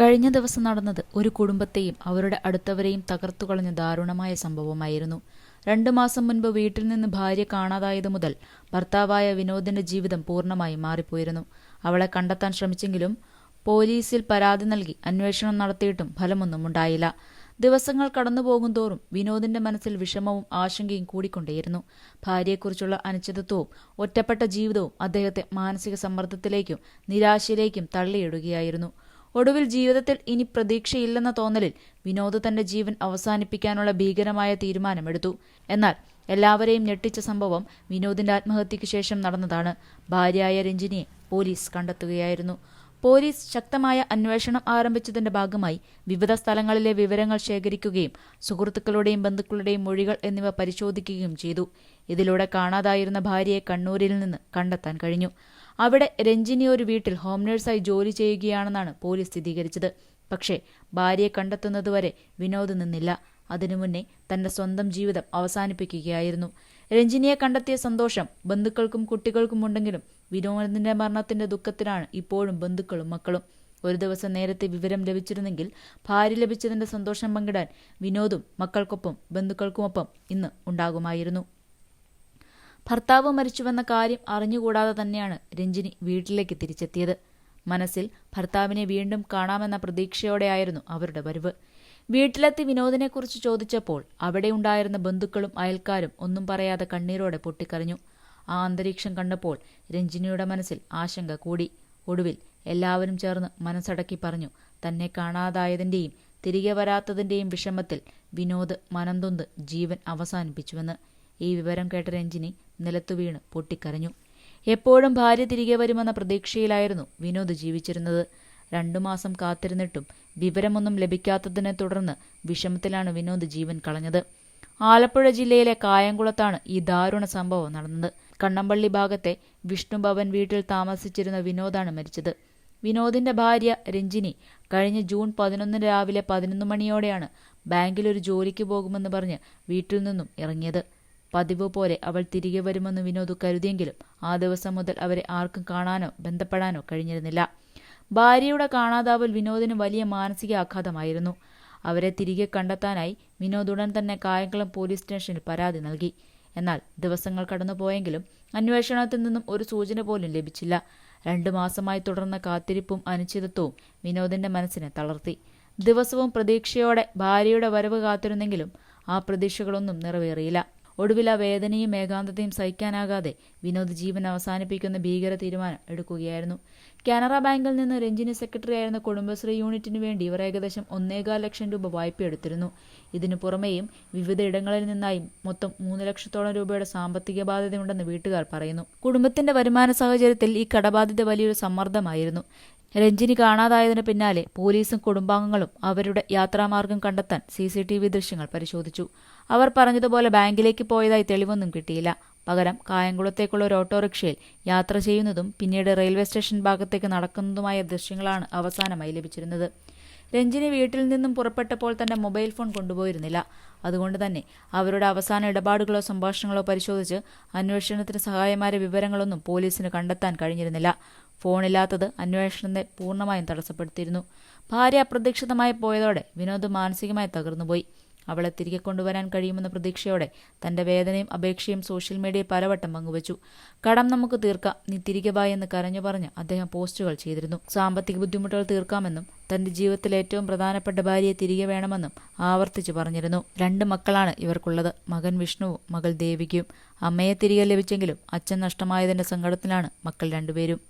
കഴിഞ്ഞ ദിവസം നടന്നത് ഒരു കുടുംബത്തെയും അവരുടെ അടുത്തവരെയും തകർത്തു കളഞ്ഞ ദാരുണമായ സംഭവമായിരുന്നു. രണ്ടു മാസം മുൻപ് വീട്ടിൽ നിന്ന് ഭാര്യ കാണാതായതു മുതൽ ഭർത്താവായ വിനോദിന്റെ ജീവിതം പൂർണമായി മാറിപ്പോയിരുന്നു. അവളെ കണ്ടെത്താൻ ശ്രമിച്ചെങ്കിലും പോലീസിൽ പരാതി നൽകി അന്വേഷണം നടത്തിയിട്ടും ഫലമൊന്നും ഉണ്ടായില്ല. ദിവസങ്ങൾ കടന്നുപോകും തോറും വിനോദിന്റെ മനസ്സിൽ വിഷമവും ആശങ്കയും കൂടിക്കൊണ്ടേയിരുന്നു. ഭാര്യയെക്കുറിച്ചുള്ള അനിശ്ചിതത്വവും ഒറ്റപ്പെട്ട ജീവിതവും അദ്ദേഹത്തെ മാനസിക സമ്മർദ്ദത്തിലേക്കും നിരാശയിലേക്കും തള്ളിയിടുകയായിരുന്നു. ഒടുവിൽ ജീവിതത്തിൽ ഇനി പ്രതീക്ഷയില്ലെന്ന തോന്നലിൽ വിനോദ് തന്റെ ജീവൻ അവസാനിപ്പിക്കാനുള്ള ഭീകരമായ തീരുമാനമെടുത്തു. എന്നാൽ എല്ലാവരെയും ഞെട്ടിച്ച സംഭവം വിനോദിന്റെ ആത്മഹത്യയ്ക്ക് ശേഷം നടന്നതാണ്. ഭാര്യയായ രഞ്ജിനിയെ പോലീസ് കണ്ടെത്തുകയായിരുന്നു. പോലീസ് ശക്തമായ അന്വേഷണം ആരംഭിച്ചതിന്റെ ഭാഗമായി വിവിധ സ്ഥലങ്ങളിലെ വിവരങ്ങൾ ശേഖരിക്കുകയും സുഹൃത്തുക്കളുടെയും ബന്ധുക്കളുടെയും മൊഴികൾ എന്നിവ പരിശോധിക്കുകയും ചെയ്തു. ഇതിലൂടെ കാണാതായിരുന്ന ഭാര്യയെ കണ്ണൂരിൽ നിന്ന് കണ്ടെത്താൻ കഴിഞ്ഞു. അവിടെ രഞ്ജിനി ഒരു വീട്ടിൽ ഹോം നഴ്സായി ജോലി ചെയ്യുകയാണെന്നാണ് പോലീസ് സ്ഥിരീകരിച്ചത്. പക്ഷേ ഭാര്യയെ കണ്ടെത്തുന്നതുവരെ വിനോദ് നിന്നില്ല. അതിനു മുന്നേ തന്റെ സ്വന്തം ജീവിതം അവസാനിപ്പിക്കുകയായിരുന്നു. രഞ്ജിനിയെ കണ്ടെത്തിയ സന്തോഷം ബന്ധുക്കൾക്കും കുട്ടികൾക്കും ഉണ്ടെങ്കിലും വിനോദിന്റെ മരണത്തിന്റെ ദുഃഖത്തിലാണ് ഇപ്പോഴും ബന്ധുക്കളും മക്കളും. ഒരു ദിവസം നേരത്തെ വിവരം ലഭിച്ചിരുന്നെങ്കിൽ ഭാര്യ ലഭിച്ചതിന്റെ സന്തോഷം പങ്കിടാൻ വിനോദും മക്കൾക്കൊപ്പം ബന്ധുക്കൾക്കുമൊപ്പം ഇന്ന് ഉണ്ടാകുമായിരുന്നു. ഭർത്താവ് മരിച്ചുവെന്ന കാര്യം അറിഞ്ഞുകൂടാതെ തന്നെയാണ് രഞ്ജിനി വീട്ടിലേക്ക് തിരിച്ചെത്തിയത്. മനസ്സിൽ ഭർത്താവിനെ വീണ്ടും കാണാമെന്ന പ്രതീക്ഷയോടെയായിരുന്നു അവരുടെ വരവ്. വീട്ടിലെത്തി വിനോദിനെക്കുറിച്ച് ചോദിച്ചപ്പോൾ അവിടെ ഉണ്ടായിരുന്ന ബന്ധുക്കളും അയൽക്കാരും ഒന്നും പറയാതെ കണ്ണീരോടെ പൊട്ടിക്കരഞ്ഞു. ആ അന്തരീക്ഷം കണ്ടപ്പോൾ രഞ്ജിനിയുടെ മനസ്സിൽ ആശങ്ക കൂടി. ഒടുവിൽ എല്ലാവരും ചേർന്ന് മനസ്സടക്കി പറഞ്ഞു തന്നെ കാണാതായതിന്റെയും തിരികെ വരാത്തതിന്റെയും വിഷമത്തിൽ വിനോദ് മനംതൊന്ന് ജീവൻ അവസാനിപ്പിച്ചുവെന്ന്. ഈ വിവരം കേട്ട രഞ്ജിനി നിലത്തു വീണ് പൊട്ടിക്കരഞ്ഞു. എപ്പോഴും ഭാര്യ തിരികെ വരുമെന്ന പ്രതീക്ഷയിലായിരുന്നു വിനോദ് ജീവിച്ചിരുന്നത്. രണ്ടു മാസം കാത്തിരുന്നിട്ടും വിവരമൊന്നും ലഭിക്കാത്തതിനെ തുടർന്ന് വിഷമത്തിലാണ് വിനോദ് ജീവൻ കളഞ്ഞത്. ആലപ്പുഴ ജില്ലയിലെ കായംകുളത്താണ് ഈ ദാരുണ സംഭവം നടന്നത്. കണ്ണമ്പള്ളി ഭാഗത്തെ വിഷ്ണുഭവൻ വീട്ടിൽ താമസിച്ചിരുന്ന വിനോദാണ് മരിച്ചത്. വിനോദിന്റെ ഭാര്യ രഞ്ജിനി കഴിഞ്ഞ ജൂൺ പതിനൊന്നിന് രാവിലെ പതിനൊന്ന് മണിയോടെയാണ് ബാങ്കിൽ ഒരു ജോലിക്ക് പോകുമെന്ന് പറഞ്ഞ് വീട്ടിൽ നിന്നും ഇറങ്ങിയത്. പതിവ് പോലെ അവൾ തിരികെ വരുമെന്ന് വിനോദ് കരുതിയെങ്കിലും ആ ദിവസം മുതൽ അവരെ ആർക്കും കാണാനോ ബന്ധപ്പെടാനോ കഴിഞ്ഞിരുന്നില്ല. ഭാര്യയുടെ കാണാതാവൽ വിനോദിന് വലിയ മാനസിക ആഘാതമായിരുന്നു. അവരെ തിരികെ കണ്ടെത്താനായി വിനോദ് ഉടൻ തന്നെ കായംകുളം പോലീസ് സ്റ്റേഷനിൽ പരാതി നൽകി. എന്നാൽ ദിവസങ്ങൾ കടന്നുപോയെങ്കിലും അന്വേഷണത്തിൽ നിന്നും ഒരു സൂചന പോലും ലഭിച്ചില്ല. രണ്ടു മാസമായി തുടർന്ന കാത്തിരിപ്പും അനിശ്ചിതത്വവും വിനോദിന്റെ മനസ്സിനെ തളർത്തി. ദിവസവും പ്രതീക്ഷയോടെ ഭാര്യയുടെ വരവ് കാത്തിരുന്നെങ്കിലും ആ പ്രതീക്ഷകളൊന്നും നിറവേറിയില്ല. ഒടുവിൽ ആ വേദനയും ഏകാന്തതയും സഹിക്കാനാകാതെ വിനോദ് ജീവൻ അവസാനിപ്പിക്കുന്ന ഭീകര തീരുമാനം എടുക്കുകയായിരുന്നു. കാനറ ബാങ്കിൽ നിന്ന് രഞ്ജിനി സെക്രട്ടറി ആയിരുന്ന കുടുംബശ്രീ യൂണിറ്റിന് വേണ്ടി ഇവർ ഏകദേശം ഒന്നേകാൽ ലക്ഷം രൂപ വായ്പ എടുത്തിരുന്നു. ഇതിനു പുറമെയും വിവിധ ഇടങ്ങളിൽ നിന്നായി മൊത്തം മൂന്ന് ലക്ഷത്തോളം രൂപയുടെ സാമ്പത്തിക ബാധ്യതയുണ്ടെന്ന് വീട്ടുകാർ പറയുന്നു. കുടുംബത്തിന്റെ വരുമാന സാഹചര്യത്തിൽ ഈ കടബാധ്യത വലിയൊരു സമ്മർദ്ദമായിരുന്നു. രഞ്ജിനി കാണാതായതിനു പിന്നാലെ പോലീസും കുടുംബാംഗങ്ങളും അവരുടെ യാത്രാമാർഗം കണ്ടെത്താൻ സി സി ടി വി ദൃശ്യങ്ങൾ പരിശോധിച്ചു. അവർ പറഞ്ഞതുപോലെ ബാങ്കിലേക്ക് പോയതായി തെളിവൊന്നും കിട്ടിയില്ല. പകരം കായംകുളത്തേക്കുള്ള ഒരു ഓട്ടോറിക്ഷയിൽ യാത്ര ചെയ്യുന്നതും പിന്നീട് റെയിൽവേ സ്റ്റേഷൻ ഭാഗത്തേക്ക് നടക്കുന്നതുമായ ദൃശ്യങ്ങളാണ് അവസാനമായി ലഭിച്ചിരുന്നത്. രഞ്ജിനി വീട്ടിൽ നിന്നും പുറപ്പെട്ടപ്പോൾ തന്റെ മൊബൈൽ ഫോൺ കൊണ്ടുപോയിരുന്നില്ല. അതുകൊണ്ട് തന്നെ അവരുടെ അവസാന ഇടപാടുകളോ സംഭാഷണങ്ങളോ പരിശോധിച്ച് അന്വേഷണത്തിന് സഹായമായ വിവരങ്ങളൊന്നും പോലീസിന് കണ്ടെത്താൻ കഴിഞ്ഞിരുന്നില്ല. ഫോണില്ലാത്തത് അന്വേഷണത്തെ പൂർണമായും തടസ്സപ്പെടുത്തിയിരുന്നു. ഭാര്യ അപ്രതീക്ഷിതമായി പോയതോടെ വിനോദ് മാനസികമായി തകർന്നുപോയി. അവളെ തിരികെ കൊണ്ടുവരാൻ കഴിയുമെന്ന പ്രതീക്ഷയോടെ തന്റെ വേദനയും അപേക്ഷയും സോഷ്യൽ മീഡിയയിൽ പലവട്ടം പങ്കുവച്ചു. കടം നമുക്ക് തീർക്കാം നീ തിരികെ വാ എന്ന് കരഞ്ഞു പറഞ്ഞ് അദ്ദേഹം പോസ്റ്റുകൾ ചെയ്തിരുന്നു. സാമ്പത്തിക ബുദ്ധിമുട്ടുകൾ തീർക്കാമെന്നും തന്റെ ജീവിതത്തിലെ ഏറ്റവും പ്രധാനപ്പെട്ട ഭാര്യയെ തിരികെ വേണമെന്നും ആവർത്തിച്ചു പറഞ്ഞിരുന്നു. രണ്ട് മക്കളാണ് ഇവർക്കുള്ളത് മകൻ വിഷ്ണുവും മകൾ ദേവികയും. അമ്മയെ തിരികെ ലഭിച്ചെങ്കിലും അച്ഛൻ നഷ്ടമായതിന്റെ സങ്കടത്തിലാണ് മക്കൾ രണ്ടുപേരും.